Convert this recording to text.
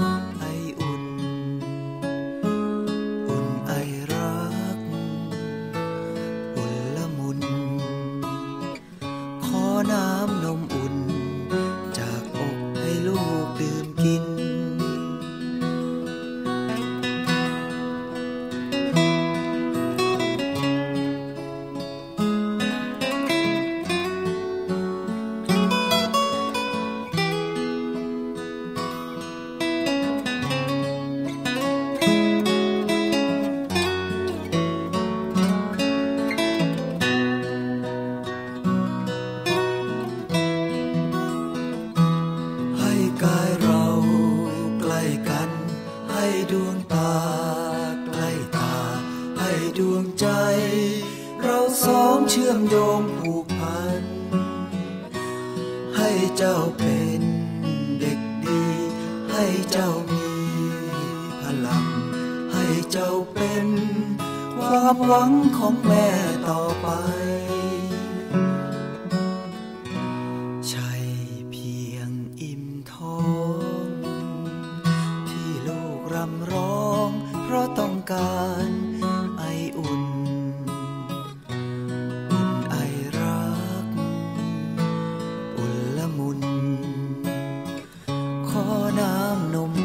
ดวงใจ เราสองเชื่อมโยงผูกพัน ให้เจ้าเป็นเด็กดี ให้เจ้ามีพลัง ให้เจ้าเป็น ความหวังของแม่ต่อไป no more.